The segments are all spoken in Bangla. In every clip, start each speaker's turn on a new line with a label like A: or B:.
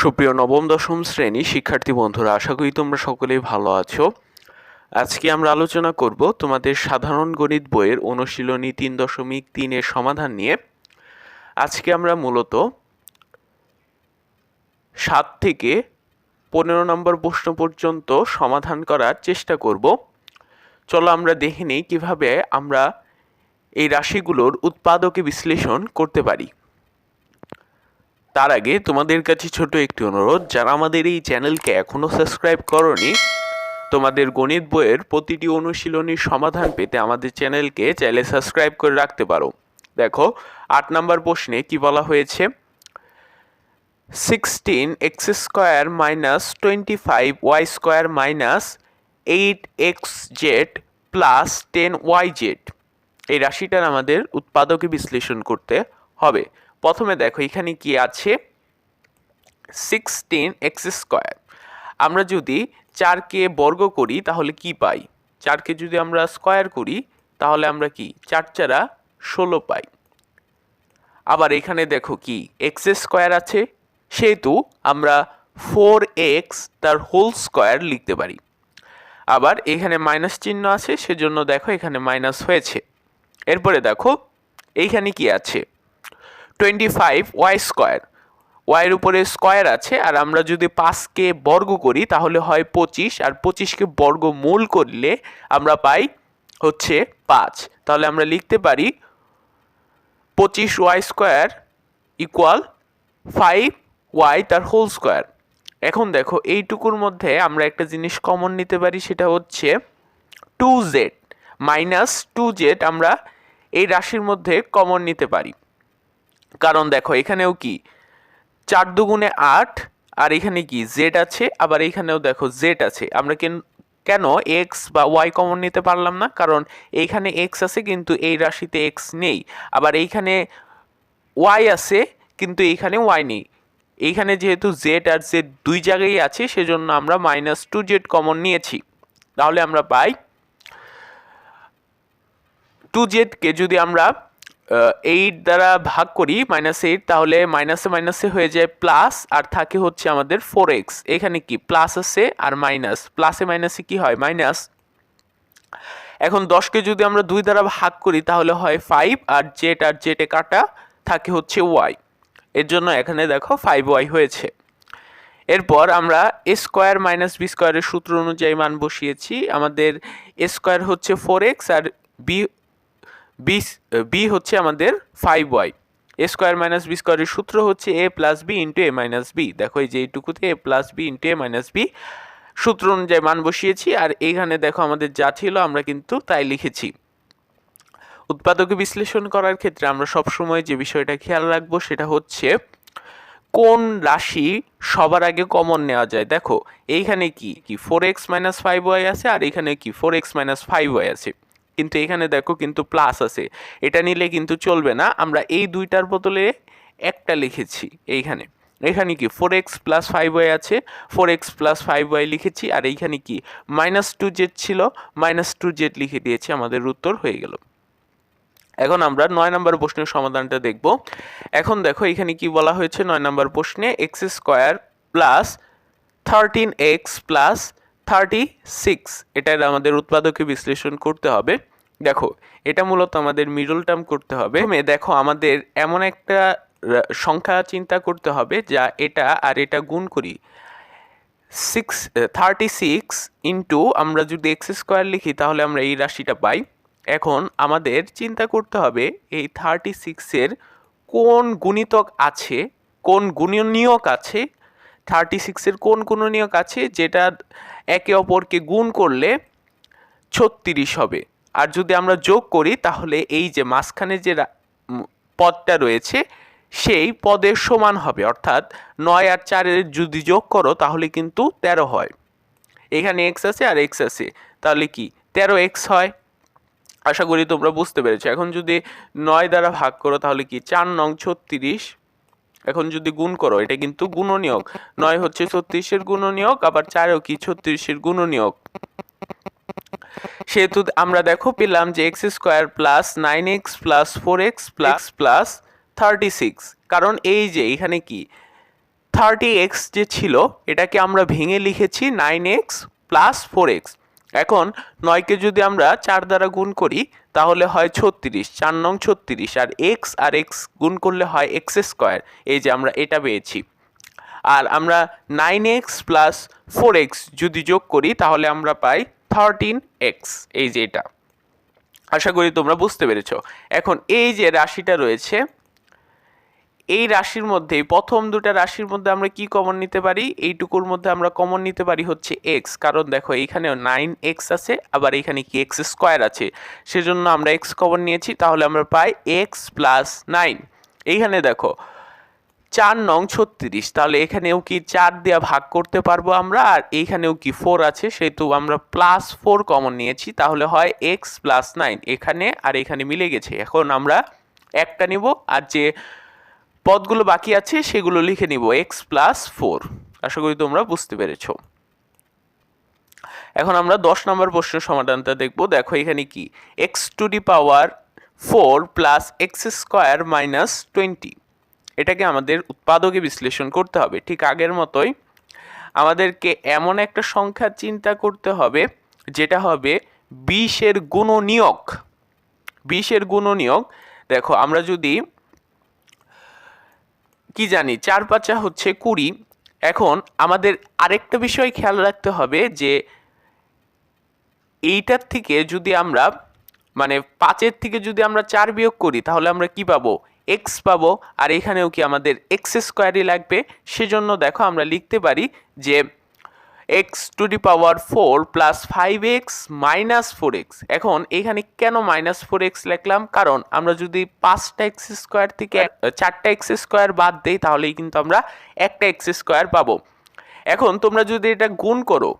A: সুপ্রিয় নবম, দশম শ্রেণি শিক্ষার্থী বন্ধুরা, আশা করি তোমরা সকলেই ভালো আছো। আজকে আমরা আলোচনা করব তোমাদের সাধারণ গণিত বইয়ের অনুশীলনী তিন দশমিক তিনের সমাধান নিয়ে। আজকে আমরা মূলত সাত থেকে পনেরো নম্বর প্রশ্ন পর্যন্ত সমাধান করার চেষ্টা করব। চলো আমরা দেখে নিই কীভাবে আমরা এই রাশিগুলোর উৎপাদকে বিশ্লেষণ করতে পারি। তার আগে তোমাদের কাছে ছোট একটি অনুরোধ, যারা আমাদের এই চ্যানেলকে এখনও সাবস্ক্রাইব করনি, তোমাদের গণিত বইয়ের প্রতিটি অনুশীলনীর সমাধান পেতে আমাদের চ্যানেলকে চাইলে সাবস্ক্রাইব করে রাখতে পারো। দেখো, আট নম্বর প্রশ্নে কি বলা হয়েছে? Sixteen x square minus twenty five y square minus eight x z plus ten y z এই রাশিটার আমাদের উৎপাদকে বিশ্লেষণ করতে হবে। প্রথমে দেখো, এখানে কি আছে? সিক্সটিন এক্স স্কোয়ার আমরা যদি চারকে বর্গ করি, তাহলে কি পাই? চারকে যদি আমরা স্কোয়ার করি, তাহলে আমরা কি? চার চারা ষোলো পাই। আবার এখানে দেখো কি এক্স স্কোয়ার আছে, সেহেতু আমরা ফোর এক্স তার হোল স্কোয়ার লিখতে পারি। আবার এখানে মাইনাস চিহ্ন আছে, সেজন্য দেখো এখানে মাইনাস হয়েছে। এরপরে দেখো, এইখানে কি আছে? টোয়েন্টি ফাইভ ওয়াই স্কোয়ার ওয়াইয়ের উপরে স্কোয়ার আছে, আর আমরা যদি পাঁচকে বর্গ করি, তাহলে হয় পঁচিশ, আর পঁচিশকে বর্গ মূল করলে আমরা পাই হচ্ছে পাঁচ। তাহলে আমরা লিখতে পারি পঁচিশ y square equal five y তার হোল স্কোয়ার এখন দেখো, এইটুকুর মধ্যে আমরা একটা জিনিস কমন নিতে পারি, সেটা হচ্ছে two z minus two z আমরা এই রাশির মধ্যে কমন নিতে পারি। কারণ দেখো, এখানেও কি? চার দুগুণে আট, আর এখানে কি? জেড আছে, আবার এখানেও দেখো জেড আছে। আমরা কেন এক্স বা ওয়াই কমন নিতে পারলাম না? কারণ এইখানে এক্স আছে, কিন্তু এই রাশিতে এক্স নেই। আবার এইখানে ওয়াই আছে, কিন্তু এইখানে ওয়াই নেই। এইখানে যেহেতু জেড আর জেড দুই জায়গায় আছে, সেজন্য আমরা মাইনাস টু জেড কমন নিয়েছি। তাহলে আমরা পাই টু জেডকে যদি আমরা এইট দ্বারা ভাগ করি মাইনাস এইট তাহলে মাইনাসে মাইনাসে হয়ে যায় প্লাস আর থাকে হচ্ছে আমাদের ফোর এক্স এখানে কি? প্লাস আছে আর মাইনাস প্লাসে মাইনাসে কি হয়? মাইনাস এখন দশকে যদি আমরা দুই দ্বারা ভাগ করি, তাহলে হয় ফাইভ আর জেড আর জেটে কাটা থাকে হচ্ছে ওয়াই এর জন্য এখানে দেখো ফাইভ ওয়াই হয়েছে। এরপর আমরা এ স্কোয়ার মাইনাস বি স্কোয়ারের সূত্র অনুযায়ী মান বসিয়েছি। আমাদের এ স্কোয়ার হচ্ছে ফোর এক্স আর বি বি বি হচ্ছে আমাদের five y a square minus B স্কোয়ারের সূত্র হচ্ছে a plus b into a minus b দেখো এই যে এইটুকুতে a plus b into a minus b সূত্র অনুযায়ী মান বসিয়েছি, আর এইখানে দেখো আমাদের যা ছিল আমরা কিন্তু তাই লিখেছি। উৎপাদকে বিশ্লেষণ করার ক্ষেত্রে আমরা সবসময় যে বিষয়টা খেয়াল রাখব সেটা হচ্ছে কোন রাশি সবার আগে কমন নেওয়া যায়। দেখো, এইখানে কি কি four x minus five y আছে, আর এখানে কি four x minus five y আছে। কিন্তু এখানে দেখো কিন্তু প্লাস আছে। এটা নিলে কিন্তু চলবে না। আমরা এই দুইটার বদলে একটা লিখেছি এইখানে। এখানে কি four x plus five y আছে। Four x plus five y লিখেছি। আর এইখানে কি মাইনাস টু জেড ছিল। মাইনাস টু জেড লিখে দিয়েছি। আমাদের উত্তর হয়ে গেল। এখন আমরা নয় নম্বর প্রশ্নের সমাধানটা দেখব। এখন দেখো এখানে কি বলা হয়েছে? নয় নম্বর প্রশ্নে x square plus thirteen x plus thirty six এটার আমাদের উৎপাদকে বিশ্লেষণ করতে হবে। দেখো, এটা মূলত আমাদের মিডল টার্ম করতে হবে। দেখো, আমাদের এমন একটা সংখ্যা চিন্তা করতে হবে যা এটা আর এটা গুণ করি। সিক্স থার্টি সিক্স ইন্টু আমরা যদি এক্স স্কোয়ার লিখি, তাহলে আমরা এই রাশিটা পাই। এখন আমাদের চিন্তা করতে হবে এই থার্টি সিক্সের কোন গুণিতক আছে, কোন গুণনীয়ক আছে থার্টি সিক্সের কোন গুণনীয়ক আছে, যেটা একে অপরকে গুণ করলে ছত্রিশ হবে। আর যদি আমরা যোগ করি, তাহলে এই যে মাঝখানে যে পদটা রয়েছে, সেই পদের সমান হবে। অর্থাৎ নয় আর চারের যদি যোগ করো, তাহলে কিন্তু তেরো হয়। এখানে এক্স আছে আর এক্স আছে। তাহলে কি? তেরো এক্স হয়। আশা করি তোমরা বুঝতে পেরেছ। এখন যদি নয় দ্বারা ভাগ করো, তাহলে কি? চার নং ছত্রিশ এখন যদি গুণ করো, এটা কিন্তু গুণনীয়ক। নয় হচ্ছে ছত্রিশের গুণনীয়ক, আবার চারেও কি? ছত্রিশের গুণনীয়ক। সেহেতু আমরা দেখো পেলাম যে x square plus nine x plus four x plus plus thirty six. কারণ এই যে, এখানে কি? থার্টি এক্স যে ছিল, এটাকে আমরা ভেঙে লিখেছি nine x plus four x. এখন নয়কে যদি আমরা চার দ্বারা গুণ করি, তাহলে হয় ছত্রিশ, চার নং ছত্রিশ, আর এক্স আর এক্স গুণ করলে হয় এক্স স্কোয়ার এই যে আমরা এটা পেয়েছি। আর আমরা nine x plus four x যদি যোগ করি, তাহলে আমরা পাই থার্টিন এক্স এই যে এটা। আশা করি তোমরা বুঝতে পেরেছ। এখন এই যে রাশিটা রয়েছে এই রাশির মধ্যে, প্রথম দুটা রাশির মধ্যে আমরা কি কমন নিতে পারি? এইটুকুর মধ্যে আমরা কমন নিতে পারি হচ্ছে এক্স কারণ দেখো এইখানেও নাইন এক্স আছে, আবার এখানে কি এক্স স্কোয়ার আছে? সেজন্য আমরা এক্স কমন নিয়েছি, তাহলে আমরা পাই এক্স প্লাস নাইন এইখানে দেখো, চার নং ছত্রিশ, তাহলে এখানেও কি চার দেওয়া ভাগ করতে পারব আমরা? আর এইখানেও কি ফোর আছে, সেহেতু আমরা প্লাস ফোর কমন নিয়েছি, তাহলে হয় এক্স প্লাস নাইন এখানে আর এখানে মিলে গেছে। এখন আমরা একটা নিব, আর যে পদগুলো বাকি আছে, সেগুলো লিখে নিব এক্স প্লাস ফোর আশা করি তোমরা বুঝতে পেরেছ। এখন আমরা দশ নম্বর প্রশ্নের সমাধানটা দেখব। দেখো এখানে কি? X to the power four plus x square minus twenty এটাকে আমাদের উৎপাদকে বিশ্লেষণ করতে হবে। ঠিক আগের মতোই আমাদেরকে এমন একটা সংখ্যা চিন্তা করতে হবে, যেটা হবে বিশের গুণনীয়ক। বিশের গুণনীয়ক। দেখো আমরা যদি কি জানি, চার পাঁচা হচ্ছে কুড়ি। এখন আমাদের আরেকটা বিষয় খেয়াল রাখতে হবে যে, এইটার থেকে যদি আমরা মানে পাঁচের থেকে যদি আমরা চার বিয়োগ করি, তাহলে আমরা কি পাবো? এক্স পাবো। আর এখানেও কি আমাদের এক্স স্কোয়ারই লাগবে? সেজন্য দেখো আমরা লিখতে পারি যে x to the power four plus five x minus four x এখন এখানে কেন মাইনাস ফোর এক্স লিখলাম? কারণ আমরা যদি পাঁচটা এক্স স্কোয়ার থেকে চারটা এক্স স্কোয়ার বাদ দেই, তাহলেই কিন্তু আমরা একটা এক্স স্কোয়ার পাবো। এখন তোমরা যদি এটা গুণ করো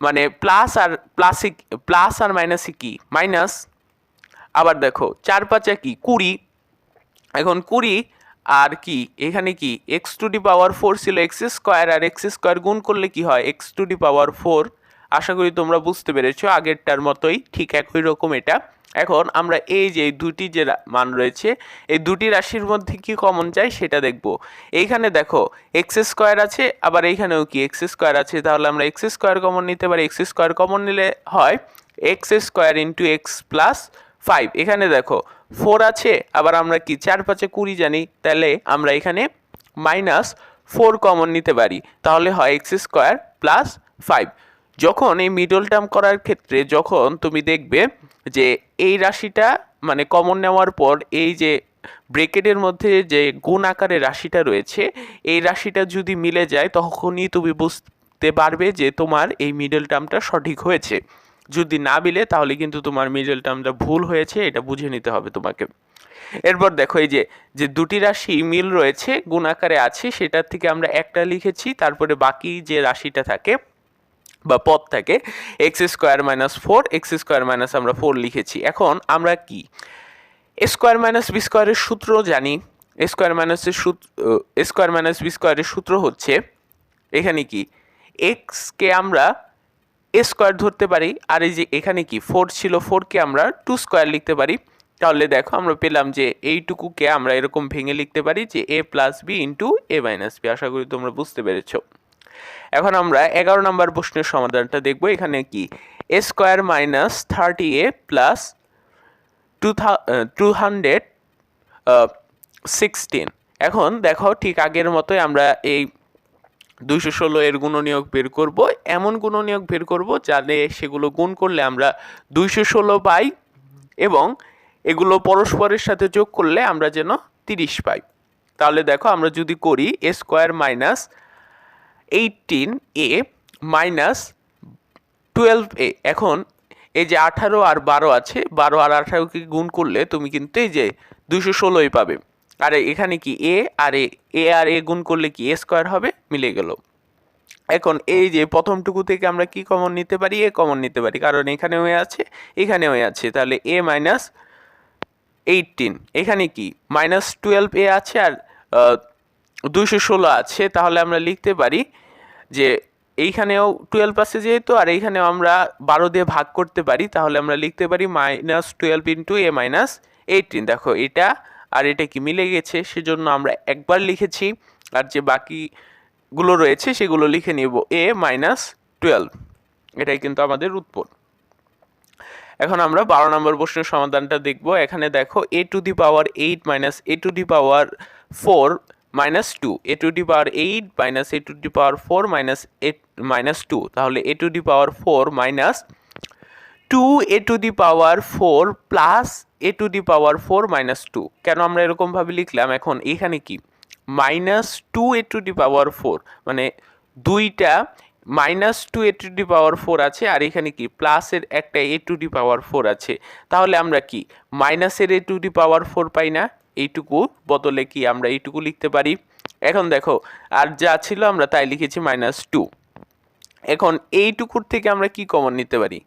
A: মানে প্লাস আর প্লাসে প্লাস আর মাইনাসে কি? মাইনাস আবার দেখো, চার পাঁচা কি? কুড়ি। এখন কুড়ি আর কি? এখানে কি? X to the power four ছিল এক্স স্কোয়ার আর এক্স স্কোয়ার গুণ করলে কি হয়? X to the power four আশা করি তোমরা বুঝতে পেরেছ, আগেরটার মতোই ঠিক একই রকম এটা। এখন আমরা এই যে দুটি যে মান রয়েছে, এই দুটি রাশির মধ্যে কি কমন যায় সেটা দেখব। এইখানে দেখো এক্স স্কোয়ার আছে, আবার এইখানেও কি এক্স স্কোয়ার আছে? তাহলে আমরা এক্স স্কোয়ার কমন নিতে পারি। এক্স স্কোয়ার কমন নিলে হয় x square into x plus five এখানে দেখো ফোর আছে, আবার আমরা কি, চার, পাঁচে কুড়ি জানি, তাহলে আমরা এখানে মাইনাস ফোর কমন নিতে পারি। তাহলে হয় এক্স স্কোয়ার প্লাস ফাইভ। যখন এই মিডল টার্ম করার ক্ষেত্রে যখন তুমি দেখবে যে এই রাশিটা মানে কমন নেওয়ার পর এই যে ব্রেকেটের মধ্যে যে গুণ আকারে রাশিটা রয়েছে, এই রাশিটা যদি মিলে যায়, তখনই তুমি বুঝতে পারবে যে তোমার এই মিডল টার্মটা সঠিক হয়েছে। যদি না মিলে, তাহলে কিন্তু তোমার মিডল টার্মটা ভুল হয়েছে, এটা বুঝে নিতে হবে তোমাকে। এরপর দেখো এই যে যে দুটি রাশি মিল রয়েছে গুণ আকারে আছে, সেটার থেকে আমরা একটা লিখেছি, তারপরে বাকি যে রাশিটা থাকে, বা পদ থাকে x square minus four x square minus আমরা ফোর লিখেছি। এখন আমরা কি? স্কোয়ার মাইনাস বি স্কোয়ারের সূত্র জানি। স্কোয়ার মাইনাসের সূত্র স্কোয়ার মাইনাস বি স্কোয়ারের সূত্র হচ্ছে, এখানে কি? এক্সকে আমরা এ স্কোয়ার ধরতে পারি, আর এই যে এখানে কি ফোর ছিল ফোরকে আমরা টু স্কোয়ার লিখতে পারি। তাহলে দেখো, আমরা পেলাম যে এইটুকুকে আমরা এরকম ভেঙে লিখতে পারি যে a plus b into a minus b আশা করি তোমরা বুঝতে পেরেছ। এখন আমরা এগারো নম্বর প্রশ্নের সমাধানটা দেখব, এখানে কি a square minus thirty a plus two two hundred sixteen এখন দেখো, ঠিক আগের মতোই আমরা এই দুইশো ষোলো এর গুণনীয়ক বের করব। এমন গুণনীয়ক বের করব যাতে সেগুলো গুণ করলে আমরা দুইশো ষোলো পাই এবং এগুলো পরস্পরের সাথে যোগ করলে আমরা যেন তিরিশ পাই। তাহলে দেখো আমরা যদি করি a square minus eighteen a minus twelve a এখন এই যে আঠারো আর বারো আছে, বারো আর আঠারোকে গুণ করলে তুমি কিন্তু এই যে দুশো ষোলোই পাবে। আর এখানে কি এ আর এ এ আর এ গুণ করলে কি এ স্কোয়ার হবে? মিলে গেল। এখন এই যে প্রথমটুকু থেকে আমরা কি কমন নিতে পারি? এ কমন নিতে পারি। কারণ এখানেও এ আছে, এখানেও এ আছে। তাহলে এ মাইনাস এইটিন এখানে কি? মাইনাস টুয়েলভ এ আছে আর দুইশো ষোলো আছে। তাহলে আমরা লিখতে পারি যে এইখানেও টুয়েলভ আছে যেহেতু, আর এইখানেও আমরা বারো দিয়ে ভাগ করতে পারি। তাহলে আমরা লিখতে পারি minus twelve into a minus eighteen দেখো, এটা আর এটা কি মিলে গেছে সেজন্য আমরা একবার লিখেছি আর যে বাকি গুলো রয়েছে সেগুলো লিখে নিব এ মাইনাস টুয়েলভ। এটাই কিন্তু আমাদের উত্তর এখন আমরা বারো নম্বর প্রশ্নের সমাধানটা দেখব। এখানে দেখো a to the power eight minus a to the power four minus two. A to the power eight minus a to the power four minus eight minus two. তাহলে a to the power four minus two a to the power four plus a to the power four minus two কেন আমরা এরকমভাবে লিখলাম? এখন এখানে কি? Minus two a to the power four মানে দুইটা minus two a to the power four আছে, আর এখানে কি? প্লাসের একটা a to the power four আছে। তাহলে আমরা কি? মাইনাসের a to the power four পাই না? এইটুকু বদলে কি আমরা এইটুকু লিখতে পারি? এখন দেখো, আর যা ছিল আমরা তাই লিখেছি মাইনাস টু এখন এইটুকুর থেকে আমরা কি কমন নিতে পারি?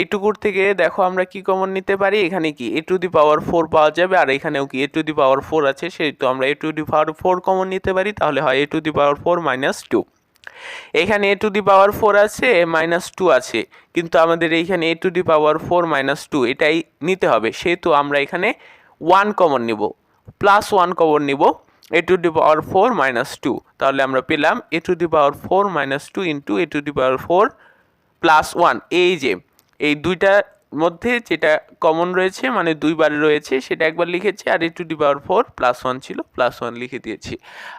A: এইটুকুর থেকে দেখো আমরা কি কমন নিতে পারি? এখানে কি এ টু দি পাওয়ার ফোর পাওয়া যাবে, আর এখানেও কি এ টু দি পাওয়ার ফোর আছে, সেই তো আমরা a to the power four common নিতে পারি, তাহলে হয় a to the power four minus two এখানে a to the power four আছে মাইনাস টু আছে, কিন্তু আমাদের এইখানে a to the power four minus two এটাই নিতে হবে, সেহেতু আমরা এখানে ওয়ান কমন নিব প্লাস ওয়ান কমন নিব a to the power four minus two তাহলে আমরা পেলাম a to the power four minus two into a to the power four plus one এই যে। এই দুইটার মধ্যে যেটা কমন রয়েছে মানে দুইবার রয়েছে, সেটা একবার লিখেছি আর a to the power four plus one ছিল প্লাস ওয়ান লিখে দিয়েছি।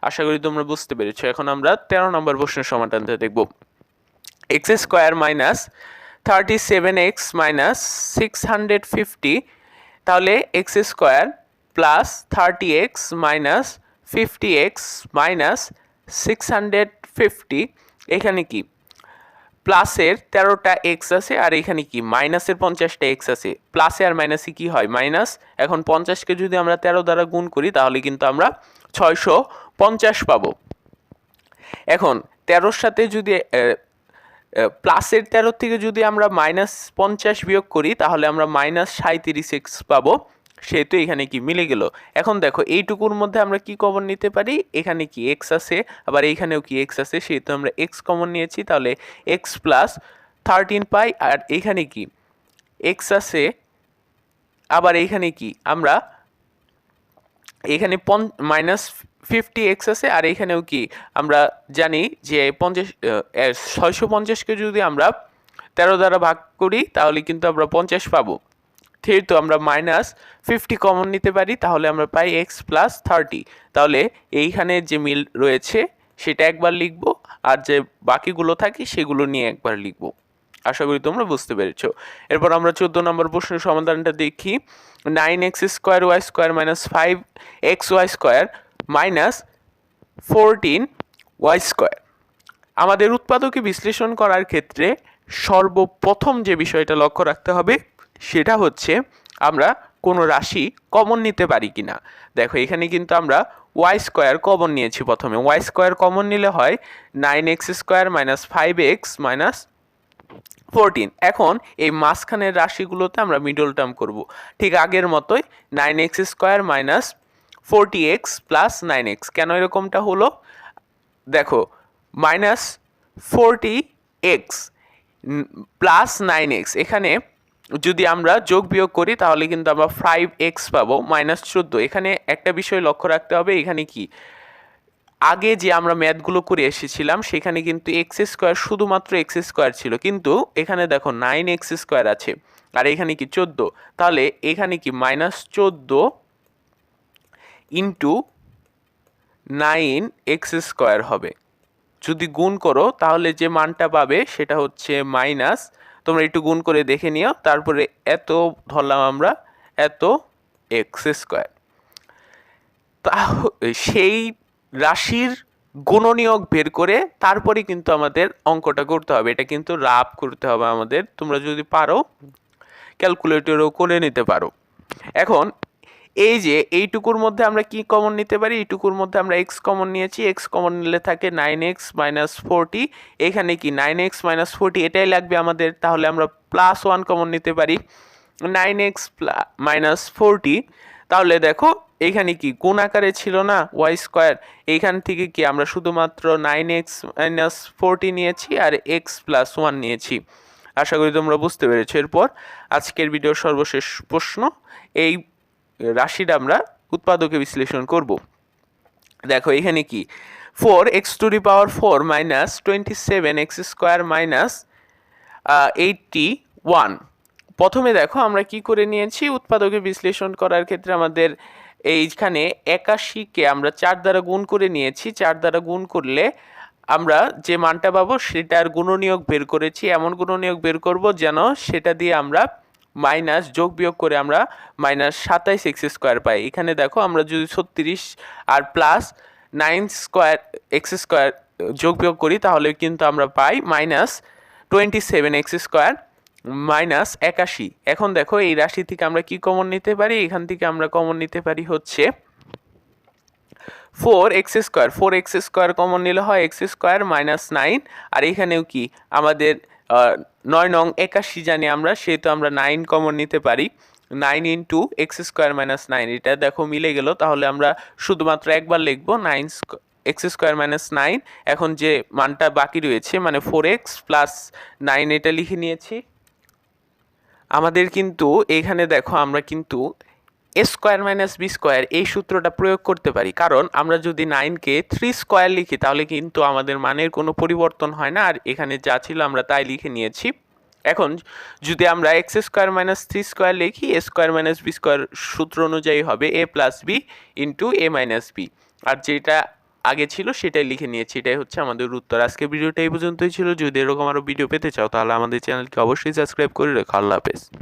A: আশা করি তোমরা বুঝতে পেরেছ। এখন আমরা তেরো নম্বর প্রশ্নের সমাধানটা দেখব। X square minus thirty seven x minus six hundred fifty তাহলে x square plus thirty x minus fifty x minus six hundred fifty এখানে কি? প্লাসের তেরোটা এক্স আছে, আর এখানে কি? মাইনাসের পঞ্চাশটা এক্স আছে। প্লাসে আর মাইনাসে কি হয়? মাইনাস। এখন পঞ্চাশকে যদি আমরা তেরো দ্বারা গুণ করি, তাহলে কিন্তু আমরা ছয়শো পঞ্চাশ পাবো। এখন, তেরোর সাথে যদি প্লাসের তেরো থেকে যদি আমরা মাইনাস পঞ্চাশ বিয়োগ করি, তাহলে আমরা মাইনাস সাঁত্রিশ এক্স পাবো। সেহেতু এখানে কি মিলে গেল? এখন দেখো, এইটুকুর মধ্যে আমরা কি কমন নিতে পারি? এখানে কি এক্স আছে, আবার এইখানেও কি এক্স আছে, সেহেতু আমরা এক্স কমন নিয়েছি, তাহলে এক্স প্লাস থার্টিন পাই, আর এখানে কি? এক্স আছে, আবার এইখানে কি? আমরা এখানে পন মাইনাস ফিফটি এক্স আছে, আর এখানেও কি? আমরা জানি যে পঞ্চাশ ছয়শো পঞ্চাশকে যদি আমরা তেরো দ্বারা ভাগ করি, তাহলে কিন্তু আমরা পঞ্চাশ পাবো। যেহেতু আমরা মাইনাস ফিফটি কমন নিতে পারি, তাহলে আমরা পাই এক্স প্লাস থার্টি তাহলে এইখানে যে মিল রয়েছে, সেটা একবার লিখব, আর যে বাকিগুলো থাকে, সেগুলো নিয়ে একবার লিখব। আশা করি তোমরা বুঝতে পেরেছ। এরপর আমরা চোদ্দ নম্বর প্রশ্নের সমাধানটা দেখি। Nine x square y square minus five x y square minus fourteen y square আমাদের উৎপাদকে বিশ্লেষণ করার ক্ষেত্রে সর্বপ্রথম যে বিষয়টা লক্ষ্য রাখতে হবে সেটা হচ্ছে আমরা কোনো রাশি কমন নিতে পারি কি না দেখো, এখানে কিন্তু আমরা ওয়াই স্কোয়ার কমন নিয়েছি প্রথমে। ওয়াই স্কোয়ার কমন নিলে হয় nine x square minus five x minus fourteen এখন এই মাঝখানের রাশিগুলোতে আমরা মিডল টার্ম করব। ঠিক আগের মতোই nine x square minus forty x plus nine x কেন এরকমটা হলো? দেখো minus forty x plus nine x এখানে যদি আমরা যোগ বিয়োগ করি, তাহলে কিন্তু আমরা ফাইভ এক্স পাবো মাইনাস চোদ্দ। এখানে একটা বিষয় লক্ষ্য রাখতে হবে, এখানে কি? আগে যে আমরা ম্যাথগুলো করে এসেছিলাম, সেখানে কিন্তু এক্স স্কোয়ার শুধুমাত্র এক্স স্কোয়ার ছিল। কিন্তু এখানে দেখো নাইন এক্স স্কোয়ার আছে, আর এখানে কি চোদ্দ? তাহলে এখানে কি মাইনাস চোদ্দ ইন্টু নাইন এক্স স্কোয়ার হবে। যদি গুণ করো, তাহলে যে মানটা পাবে, সেটা হচ্ছে মাইনাস তোমরা একটু গুণ করে দেখে নিও। তারপরে এত ধরলাম আমরা, এত এক্স স্কোয়ার তা সেই রাশির গুণনীয়ক বের করে তারপরে কিন্তু আমাদের অঙ্কটা করতে হবে। এটা কিন্তু রাফ করতে হবে আমাদের। তোমরা যদি পারো ক্যালকুলেটরও করে নিতে পারো। এখন এই যে এইটুকুর মধ্যে আমরা কি কমন নিতে পারি? এইটুকুর মধ্যে আমরা এক্স কমন নিয়েছি। এক্স কমন নিলে থাকে নাইন এক্স মাইনাস ফোরটি এখানে কি নাইন এক্স মাইনাস ফোরটি এটাই লাগবে আমাদের? তাহলে আমরা প্লাস ওয়ান কমন নিতে পারি। নাইন এক্স মাইনাস ফোরটি তাহলে দেখো, এখানে কি কোন আকারে ছিল না? ওয়াই স্কোয়ার এইখান থেকে কি আমরা শুধুমাত্র নাইন এক্স মাইনাস ফোরটি নিয়েছি আর এক্স প্লাস ওয়ান নিয়েছি। আশা করি তোমরা বুঝতে পেরেছ। এরপর আজকের ভিডিওর সর্বশেষ প্রশ্ন। এই রাশিটা আমরা উৎপাদকে বিশ্লেষণ করব। দেখো, এখানে কি? Four x to the power four minus twenty seven x square minus eighty one প্রথমে দেখো, আমরা কি করে নিয়েছি? উৎপাদকে বিশ্লেষণ করার ক্ষেত্রে আমাদের এইখানে একাশিকে আমরা চার দ্বারা গুণ করে নিয়েছি। চার দ্বারা গুণ করলে আমরা যে মানটা পাবো, সেটার গুণনীয়ক বের করেছি। এমন গুণনীয়ক বের করব যেন সেটা দিয়ে আমরা মাইনাস যোগ বিয়োগ করে আমরা মাইনাস সাতাইশ এক্স স্কোয়ার পাই। এখানে দেখো আমরা যদি ছত্রিশ আর plus nine square x square যোগ বিয়োগ করি, তাহলে কিন্তু আমরা পাই minus twenty seven x square minus একাশি। এখন দেখো এই রাশি থেকে আমরা কি কমন নিতে পারি? এখান থেকে আমরা কমন নিতে পারি হচ্ছে four x square. Four x square common নিলে হয় এক্স স্কোয়ার মাইনাস নাইন। আর এখানেও কি? আমাদের নয় নং একাশি জানি আমরা, সেহেতু আমরা নাইন কমন নিতে পারি। Nine into x square minus nine এটা দেখো মিলে গেল। তাহলে আমরা শুধুমাত্র একবার লিখব nine x square minus nine এখন যে মানটা বাকি রয়েছে মানে ফোর এক্স প্লাস নাইন এটা লিখে নিয়েছি। আমাদের কিন্তু এখানে দেখো, আমরা কিন্তু a square minus b square এই সূত্রটা প্রয়োগ করতে পারি। কারণ আমরা যদি নাইনকে থ্রি স্কোয়ার লিখি, তাহলে কিন্তু আমাদের মানের কোনো পরিবর্তন হয় না। আর এখানে যা ছিল আমরা তাই লিখে নিয়েছি। এখন যদি আমরা x square minus three square লিখি a square minus b square সূত্র অনুযায়ী হবে a plus b into a minus b আর যেটা আগে ছিল সেটাই লিখে নিয়েছি। এটাই হচ্ছে আমাদের উত্তর। আজকে ভিডিওটা এই পর্যন্তই ছিল। যদি এরকম আরও ভিডিও পেতে চাও, তাহলে আমাদের চ্যানেলকে অবশ্যই সাবস্ক্রাইব করে রেখো। আল্লাহ হাফেজ।